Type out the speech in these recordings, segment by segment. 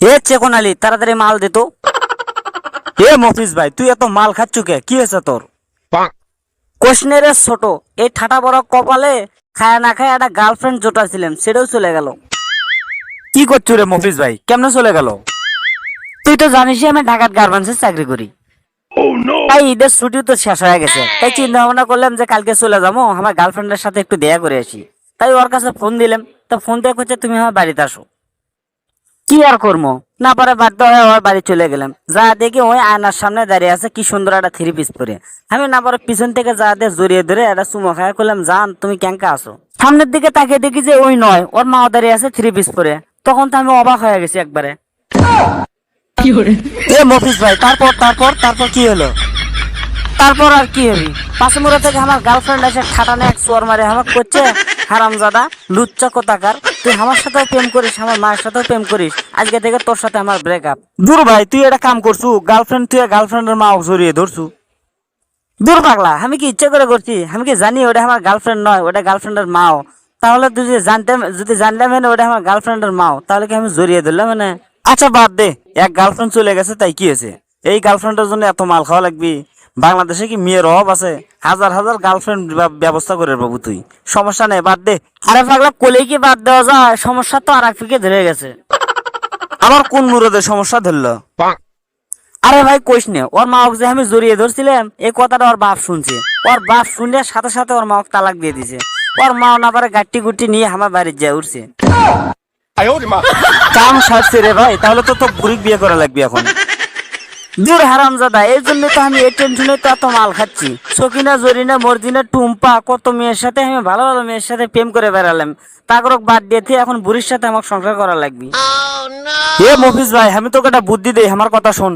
এ চেকন আলী তাড়াতাড়ি মাল দে তো। এ মফিজ ভাই তুই এত মাল খাচ্ছু কে? কি হয়েছে তোর? কোশনের ছোট এই ঠাটা বড় কপালে খায় না খায় একটা গার্লফ্রেন্ড জোটাছিলাম সেটাও চলে গেল। কি করছ রে মফিজ ভাই? কেমনে চলে গেল? তুই তো জানিসই আমি ঢাকার গার্মেন্টসে চাকরি করি। তাই ঈদের ছুটি তো শেষ হয়ে গেছে। তাই চিন্তা ভাবনা করলাম যে কালকে চলে যাব আমার গার্লফ্রেন্ডের সাথে একটু দেখা করে আসি। তাই ওর কাছে ফোন দিলাম তো ফোন দিয়ে করছে তুমি আমার বাড়িতে আসো। কি আর করব না পরে বাধ্য হয়ে ওর বাড়ি চলে গেলাম। যা দেখি ওই আয়নার সামনে দাঁড়িয়ে আছে কি সুন্দর একটা থ্রি পিস পরে। আমি না পরে পিছন থেকে যা দিয়ে জড়িয়ে ধরে একটা চুমো খায় করলাম জান তুমি ক্যাঙ্কা আসো সামনের দিকে তাকিয়ে দেখি যে ওই নয় ওর মাও দাঁড়িয়ে আছে থ্রি পিস পরে। তখন তো আমি অবাক হয়ে গেছি একবারে। এ মফিস ভাই তারপর তারপর তারপর কি হলো? তারপর আর কি হবি? পাশে মোড়া থেকে আমার গার্লফ্রেন্ড এসে খাটানে এক চোর মারে আমার করছে। হারামজাদা লুচ্চা কোথাকার? তুই আমার সাথেও প্রেম করিস আমার মায়ের সাথেও প্রেম করিস। আজকে থেকে তোর সাথে আমার ব্রেকআপ দূর ভাই তুই এটা কাম করছু গার্লফ্রেন্ড তুই গার্লফ্রেন্ডের মা জড়িয়ে ধরছু। দূর পাগলা আমি কি ইচ্ছে করে করছি? আমি কি জানি ওটা আমার গার্লফ্রেন্ড নয় ওটা গার্লফ্রেন্ডের মাও। তাহলে তুই যদি জানতাম যদি জানলাম মানে ওটা আমার গার্লফ্রেন্ডের মাও তাহলে কি আমি জড়িয়ে ধরলাম মানে? আচ্ছা বাদ দে এক গার্লফ্রেন্ড চলে গেছে তাই কি হয়েছে? এই গার্লফ্রেন্ডের জন্য এত মাল খাওয়া লাগবি। বাংলাদেশে কি মেয়ের অভাব আছে? হাজার হাজার গার্লফ্রেন্ড ব্যবস্থা করে বাবু তুই সমস্যা নেই বাদ দে। আরে পাগলা কোলে কি বাদ দেওয়া যায়? সমস্যা তো আর এক ফিকে ধরে গেছে। আবার কোন মুরদের সমস্যা ধরলো? আরে ভাই কইস নে ওর মা যে আমি জড়িয়ে ধরছিলাম এই কথাটা ওর বাপ শুনছে। ওর বাপ শুনলে সাথে সাথে ওর মা তালাক দিয়ে দিছে। ওর মা না পারে গাট্টি গুটি নিয়ে আমার বাড়ির যায় উঠছে। কাম সারছে রে ভাই তাহলে তো তো বুড়ি বিয়ে করা লাগবে এখন। দূর হারাম জাদা এই জন্য তো আমি এই টেনশনে তো এত মাল খাচ্ছি। সকিনা জরিনা মর্জিনা টুম্পা কত মেয়ের সাথে আমি ভালো ভালো মেয়ের সাথে প্রেম করে বেড়ালাম। তাগরক বাদ দিয়ে এখন বুড়ির সাথে আমাকে সংসার করা লাগবে। এ মফিজ ভাই আমি তোকে একটা বুদ্ধি দেই আমার কথা শোন।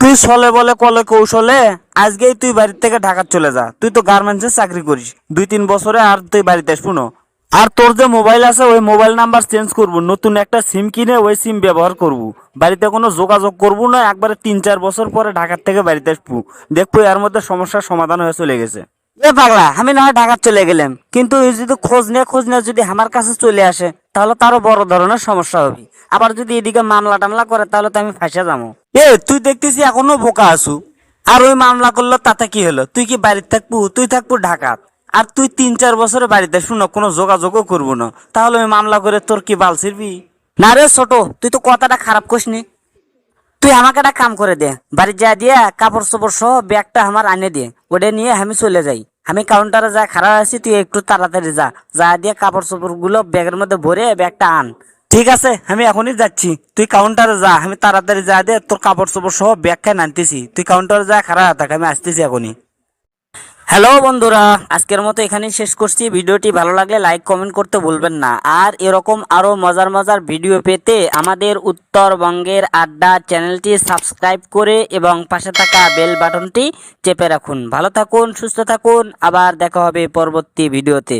তুই চলে বলে কলে কৌশলে আজকেই তুই বাড়ির থেকে ঢাকা চলে যা। তুই তো গার্মেন্টসে চাকরি করিস। দুই তিন বছরে আর তুই বাড়িতে শুনো। আর তোর যে মোবাইল আছে ওই মোবাইল নাম্বার চেঞ্জ করব। নতুন একটা সিম কিনে ওই সিম ব্যবহার করব। বাড়িতে কোনো যোগাযোগ করব না একবারে তিন চার বছর পরে ঢাকার থেকে বাড়িতে আসব। দেখব এর মধ্যে সমস্যার সমাধান হয়ে চলে গেছে। এ পাগলা আমি না হয় ঢাকা চলে গেলাম। কিন্তু যদি খোঁজ নিয়ে খোঁজ নিয়ে যদি আমার কাছে চলে আসে তাহলে তারও বড় ধরনের সমস্যা হবে। আবার যদি এদিকে মামলা টামলা করে তাহলে তো আমি ফাঁসে যাব। এ তুই দেখতেছি এখনও বোকা আছু। আর ওই মামলা করল তাতে কি হলো? তুই কি বাড়িতে থাকব? তুই থাকব ঢাকাত। আর তুই তিন চার বছরে বাড়িতে শুনো কোনো যোগাযোগও করব না। তাহলে ওই মামলা করে তোর কি বাল ছিড়বি? না রে ছোট তুই তো কথাটা খারাপ করিসনি তুই আমাকে একটা কাম করে দে বাড়ি যা দিয়ে কাপড় চোপড় সহ ব্যাগটা আমার আনে দে ওটা নিয়ে আমি চলে যাই। আমি কাউন্টারে যা খারাপ আছি তুই একটু তাড়াতাড়ি যা যা দিয়ে কাপড় চোপড়গুলো ব্যাগের মধ্যে ভরে ব্যাগটা আন। ঠিক আছে আমি এখনই যাচ্ছি। তুই কাউন্টারে যা আমি তাড়াতাড়ি যা দিয়ে তোর কাপড় চোপড় সহ ব্যাগ খাই আনতেছি। তুই কাউন্টারে যা খারাপ থাক আমি আসতেছি এখনই। হ্যালো বন্ধুরা, আজকের মতো এখানেই শেষ করছি। ভিডিওটি ভালো লাগলে লাইক, কমেন্ট করতে ভুলবেন না। আর এরকম আরও মজার মজার ভিডিও পেতে আমাদের উত্তরবঙ্গের আড্ডা চ্যানেলটি সাবস্ক্রাইব করে এবং পাশে থাকা বেল বাটনটি চেপে রাখুন। ভালো থাকুন, সুস্থ থাকুন। আবার দেখা হবে পরবর্তী ভিডিওতে।